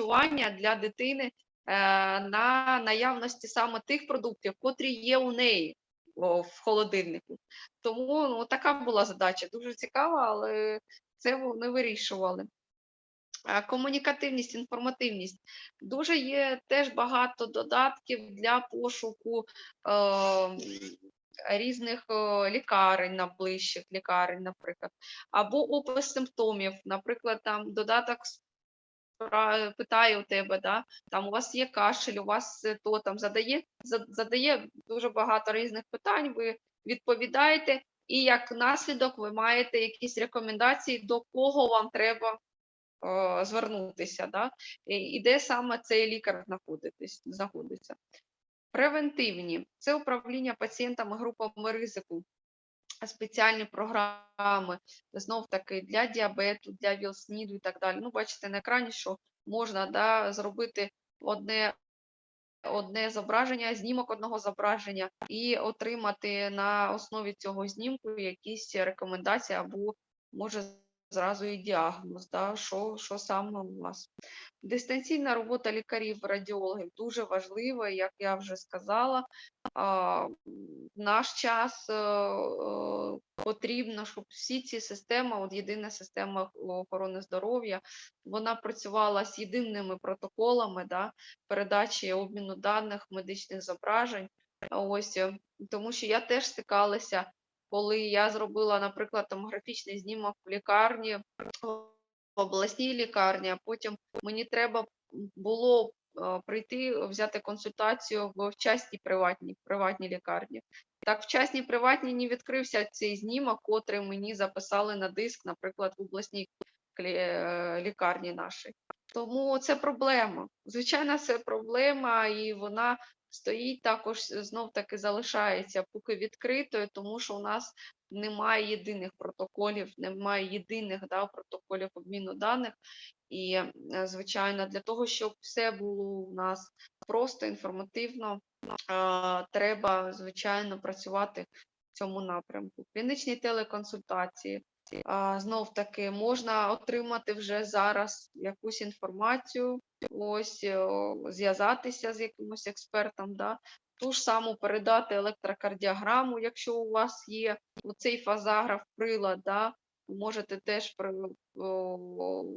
харчування для дитини е, на наявності саме тих продуктів, котрі є у неї в холодильнику. Тому ну, така була задача. Дуже цікава, але це вони вирішували. Е, Комунікативність, інформативність. Дуже є теж багато додатків для пошуку е, різних е, лікарень, найближчих лікарень, наприклад, або опис симптомів. Наприклад, там додаток питає у тебе, да, там у вас є кашель, у вас е, то там задає, задає дуже багато різних питань, ви відповідаєте, і як наслідок ви маєте якісь рекомендації, до кого вам треба е, звернутися, да? і, і де саме цей лікар знаходиться. Превентивні це управління пацієнтами групами ризику, спеціальні програми, знов таки для діабету, для ВІЛ-СНІДу і так далі. Ну, бачите на екрані, що можна да, зробити одне, одне зображення, знімок одного зображення і отримати на основі цього знімку якісь рекомендації або може зразу і діагноз, да, що, що саме у вас. Дистанційна робота лікарів, радіологів дуже важлива, як я вже сказала. А, В наш час е, е, потрібно, щоб всі ці системи, от єдина система охорони здоров'я, вона працювала з єдиними протоколами да, передачі обміну даних, медичних зображень. Ось е, тому що я теж стикалася, коли я зробила, наприклад, томографічний знімок в лікарні, в обласній лікарні, а потім мені треба було е, прийти взяти консультацію в частній приватній, приватній лікарні. Так, в частній приватній не відкрився цей знімок, котрий мені записали на диск, наприклад, в обласній е, лікарні нашій. Тому це проблема. Звичайно, це проблема, і вона стоїть також знов таки залишається поки відкритою, тому що у нас немає єдиних протоколів, немає єдиних да, протоколів обміну даних. І, звичайно, для того, щоб все було у нас просто інформативно, треба, звичайно, працювати в цьому напрямку. Клінічні телеконсультації. А, Знов таки можна отримати вже зараз якусь інформацію, ось зв'язатися з якимось експертом, да, ту ж саму передати електрокардіограму, якщо у вас є оцей фазаграф прилад, да, можете теж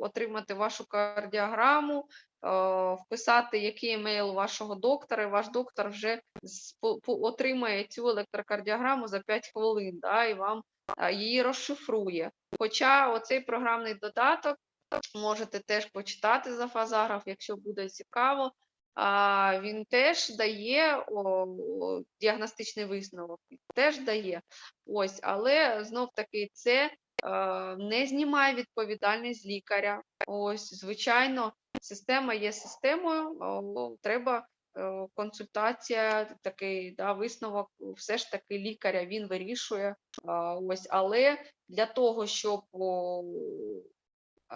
отримати вашу кардіограму, вписати який емейл вашого доктора, і ваш доктор вже отримає цю електрокардіограму за 5 хвилин, да, і вам її розшифрує. Хоча оцей програмний додаток можете теж почитати за фазаграф, якщо буде цікаво. Він теж дає о, діагностичний висновок, теж дає. Ось, але знов таки це не знімає відповідальність лікаря. Ось, звичайно, система є системою, треба е, консультація, такий да, висновок, все ж таки лікаря він вирішує. Ось, але для того, щоб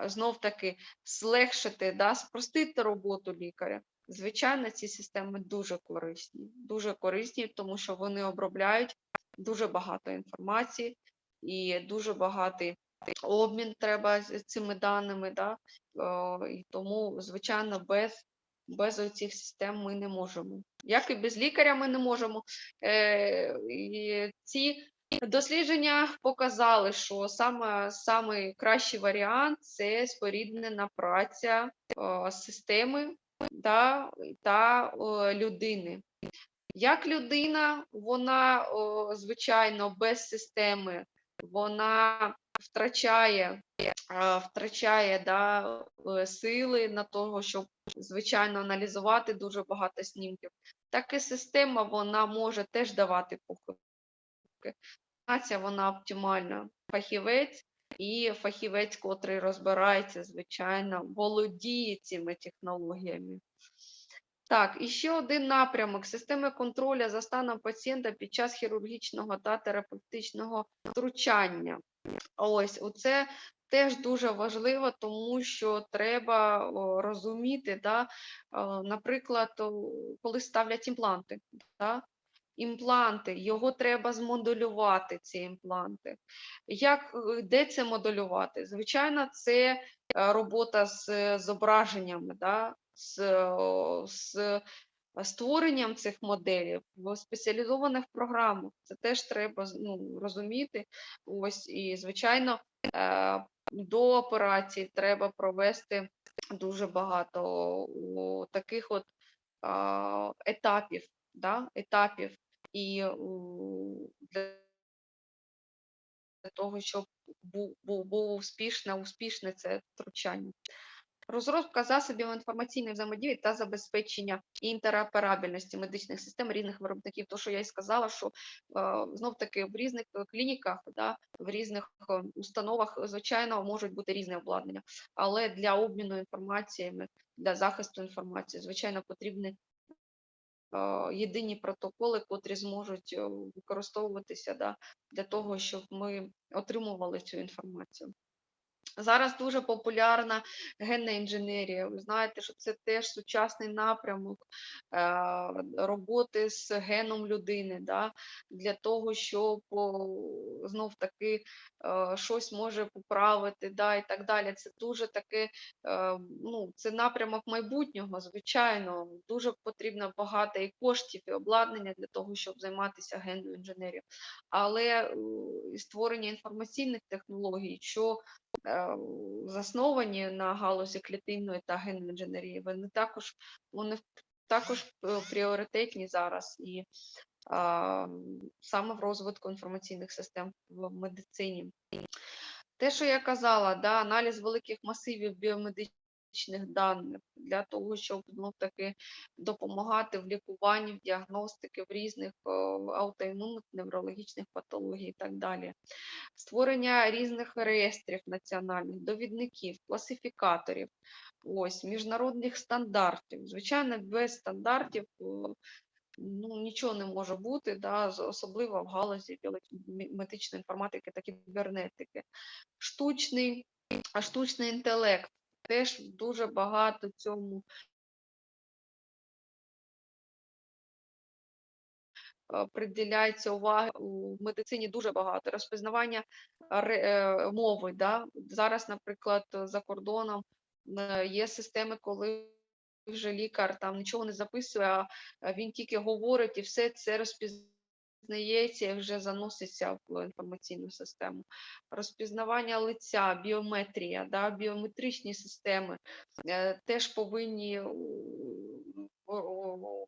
знов таки злегшити, да, спростити роботу лікаря. Звичайно, ці системи дуже корисні, дуже корисні, тому що вони обробляють дуже багато інформації і дуже багатий обмін треба з цими даними. Да? І тому, звичайно, без, без цих систем ми не можемо. Як і без лікаря ми не можемо. Е, і ці Дослідження показали, що саме самий кращий варіант це споріднена праця е, системи да, та е, людини. Як людина, вона, о, звичайно, без системи, вона втрачає, втрачає да, е, сили на того, щоб, звичайно, аналізувати дуже багато снімків. Так і система вона може теж давати похибки. Нація вона оптимальна. Фахівець і фахівець, котрий розбирається, звичайно, володіє цими технологіями. Так, і ще один напрямок системи контролю за станом пацієнта під час хірургічного та терапевтичного втручання. Ось, оце теж дуже важливо, тому що треба розуміти, да, наприклад, коли ставлять імпланти. Да, імпланти, його треба змоделювати, ці імпланти. Як, е, де це моделювати? Звичайно, це е, робота з е, зображеннями, да? З, з створенням цих моделів в спеціалізованих програмах. Це теж треба ну, розуміти. Ось, і, звичайно, е, до операції треба провести дуже багато таких от етапів, да? етапів і для для того, щоб був, був, було успішне, успішне це втручання. Розробка засобів інформаційної взаємодії та забезпечення інтероперабельності медичних систем різних виробників. То, що я і сказала, що е, знов таки в різних е, клініках, да, в різних е, установах, звичайно, можуть бути різне обладнання, але для обміну інформаціями, для захисту інформації, звичайно, потрібні єдині протоколи, котрі зможуть використовуватися да, для того, щоб ми отримували цю інформацію. Зараз дуже популярна генна інженерія. Ви знаєте, що це теж сучасний напрямок е, роботи з геном людини, да, для того, щоб знов таки е, щось може поправити, да, і так далі. Це дуже таке, е, ну, це напрямок майбутнього, звичайно. Дуже потрібно багато і коштів, і обладнання для того, щоб займатися генною інженерією. Але створення інформаційних технологій, що засновані на галузі клітинної та генної вони також вони також е, пріоритетні зараз і а, саме в розвитку інформаційних систем в медицині. Те, що я казала, да, аналіз великих масивів біомедичних даних для того, щоб ну, таки допомагати в лікуванні, в діагностики, в різних о, аутоімунних неврологічних патологій і так далі. Створення різних реєстрів національних, довідників, класифікаторів, ось, міжнародних стандартів. Звичайно, без стандартів ну, нічого не може бути, да, особливо в галузі медичної інформатики та кібернетики. Штучний, штучний інтелект теж дуже багато цьому е, приділяється уваги у медицині дуже багато. Розпізнавання е, мови. Да? Зараз, наприклад, за кордоном е, є системи, коли вже лікар там нічого не записує, а він тільки говорить, і все це розпізнається і вже заноситься в інформаційну систему. Розпізнавання лиця, біометрія, да? біометричні системи е, теж повинні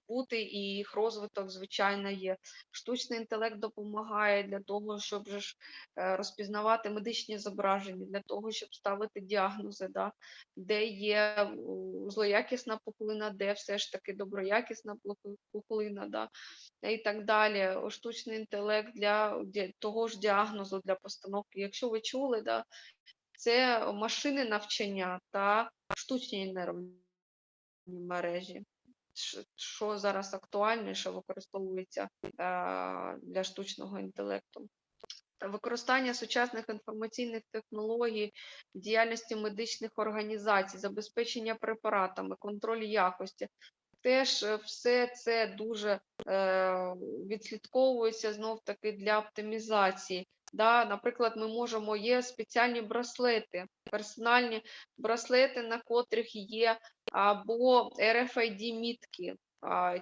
бути, і їх розвиток, звичайно, є. Штучний інтелект допомагає для того, щоб ж е, розпізнавати медичні зображення, для того, щоб ставити діагнози, да? де є злоякісна пухлина, де все ж таки доброякісна пухли- пухлина, да? і так далі. Штучний інтелект для ді- того ж діагнозу, для постановки. Якщо ви чули, да? це машини навчання та штучні нейронні мережі. Що зараз актуально, що використовується е, для штучного інтелекту. Використання сучасних інформаційних технологій діяльності медичних організацій, забезпечення препаратами, контроль якості. Теж е, все це дуже е, відслідковується знов таки для оптимізації. Да, наприклад, ми можемо є спеціальні браслети, персональні браслети, на котрих є або RFID мітки,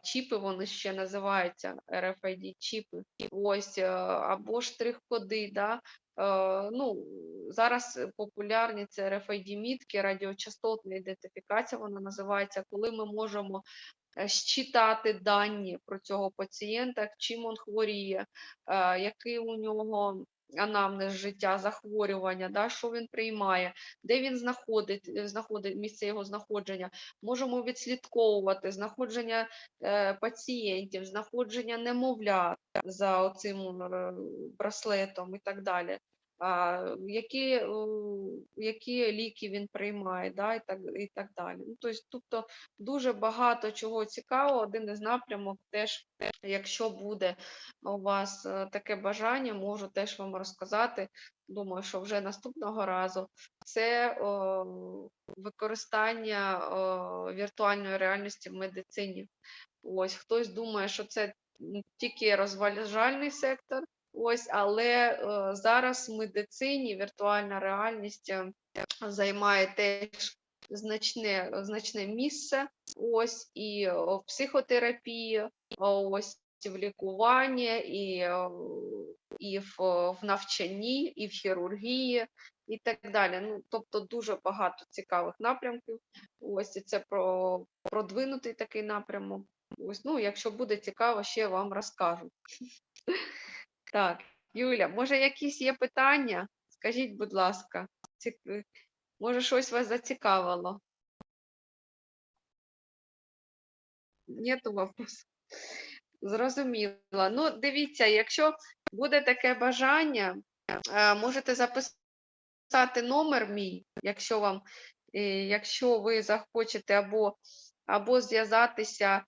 чіпи вони ще називаються RFID чіпи, е, або штрих-коди. Да? Е, Ну, зараз популярні це RFID мітки, радіочастотна ідентифікація, вона називається, коли ми можемо е, щитати дані про цього пацієнта, чим він хворіє, е, який у нього анамнез життя, захворювання, да, що він приймає, де він знаходить, е, знаходить місце його знаходження. Можемо відслідковувати знаходження е, пацієнтів, знаходження немовлят за оцим е, браслетом і так далі. Які, які ліки він приймає, да, і так, і так далі. Ну, тобто, тобто дуже багато чого цікавого. Один із напрямок теж, якщо буде у вас е, таке бажання, можу теж вам розказати. Думаю, що вже наступного разу це о, використання о, віртуальної реальності в медицині. Ось хтось думає, що це тільки розважальний сектор. Ось, але е, зараз в медицині віртуальна реальність е, займає теж значне, значне місце. Ось і е, в психотерапії, ось в лікуванні, і, і в, в навчанні, і в хірургії, і так далі. Ну, тобто дуже багато цікавих напрямків. Ось і це про продвинутий такий напрямок. Ось, ну, якщо буде цікаво, ще вам розкажу. Так, Юля, може, якісь є питання? Скажіть, будь ласка, е, може, щось вас зацікавило? Нету вопросу. Зрозуміла. Ну, дивіться, якщо буде таке бажання, е, можете записати номер мій, якщо вам, е, якщо ви захочете або, або зв'язатися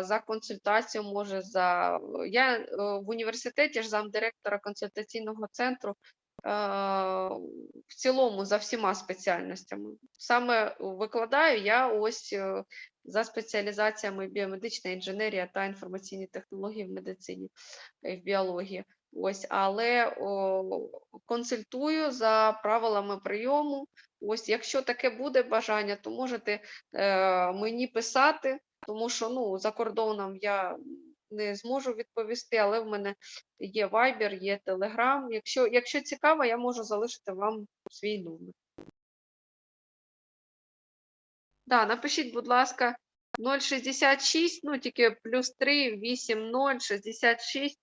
за консультацією, може за. Я е, в університеті ж замдиректора консультаційного центру. е, В цілому за всіма спеціальностями. Саме викладаю я ось е, за спеціалізаціями біомедична інженерія та інформаційні технології в медицині і в біології. Ось, але о, консультую за правилами прийому. Ось, якщо таке буде бажання, то можете е, мені писати, тому що ну, за кордоном я не зможу відповісти, але в мене є Viber, є Telegram. Якщо, якщо цікаво, я можу залишити вам свій номер. Да, напишіть, будь ласка, 066, ну тільки плюс 3, 8, 0, 66.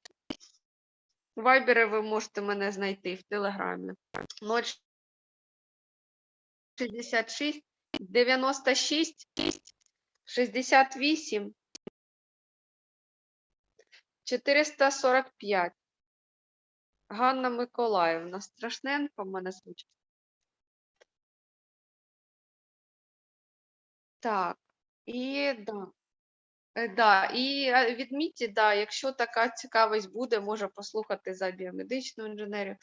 В Вайбері ви можете мене знайти в Телеграмі. 066 96 68 445. Ганна Миколаївна. Страшненко мене звучить. Так, і да. Е, Да, і е, відмітьте, да, якщо така цікавість буде, може послухати за біомедичну інженерію.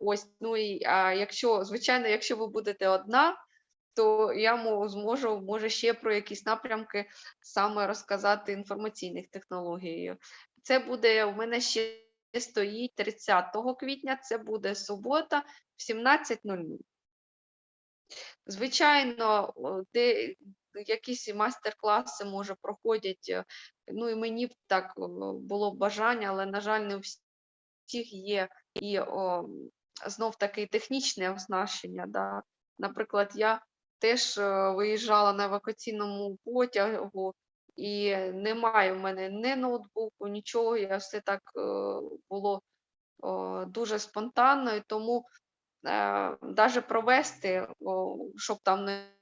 Ось, ну і а якщо, звичайно, якщо ви будете одна, то я зможу, може, ще про якісь напрямки саме розказати інформаційних технологій. Це буде у мене ще стоїть 30 квітня, це буде субота в 17.00. Звичайно, де якісь мастер-класи, може, проходять. е, Ну і мені б так було бажання, але, на жаль, не у всіх є і о, знов таки технічне оснащення. Да. Наприклад, я теж е, виїжджала на евакуаційному потягу, і немає в мене ні ноутбуку, нічого. Я все так е, було дуже спонтанно, і тому навіть провести, щоб там не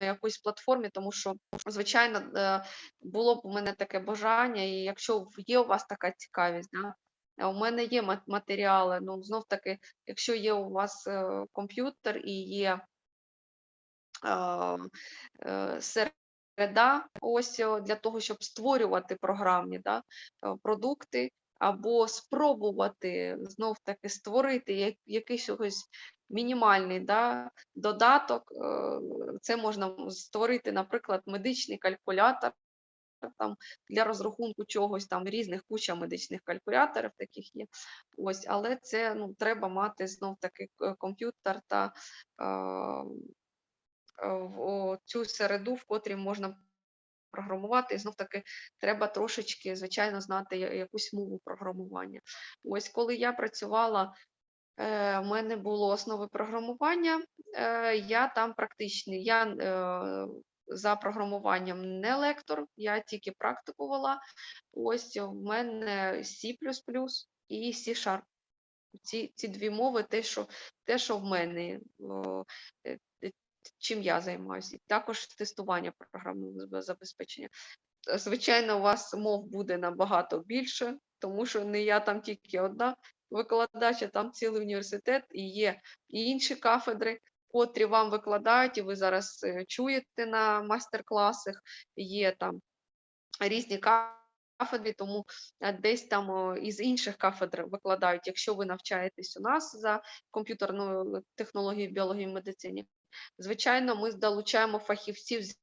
на якоїсь платформі, тому що, звичайно, е, було б у мене таке бажання, і якщо є у вас така цікавість, да, у мене є мат- матеріали, ну знов таки, якщо є у вас е, комп'ютер і є е, е, середа, ось для того, щоб створювати програмні да, е, продукти, або спробувати знов таки створити якийсь мінімальний да, додаток. е, Це можна створити, наприклад, медичний калькулятор. Там для розрахунку чогось там різних куча медичних калькуляторів таких є. Ось, але це ну, треба мати знов таки комп'ютер та е, е, в- цю середу, в котрій можна програмувати. І знов таки треба трошечки, звичайно, знати якусь мову програмування. Ось коли я працювала, е, в мене було основи програмування, е, я там практичний. Я е, за програмуванням не лектор, я тільки практикувала. Ось в мене C і C-Sharp. Ці, ці дві мови, те, що, те, що в мене, е, е, чим я займаюся. І також тестування програмного забезпечення. Звичайно, у вас мов буде набагато більше, тому що не я там тільки одна викладач, а там цілий університет, і є і інші кафедри, котрі вам викладають, і ви зараз е, чуєте на майстер-класах, є там різні кафедри, тому е, десь там із інших кафедр викладають, якщо ви навчаєтесь у нас за комп'ютерною технологією, біології, медицині. Звичайно, ми долучаємо фахівців з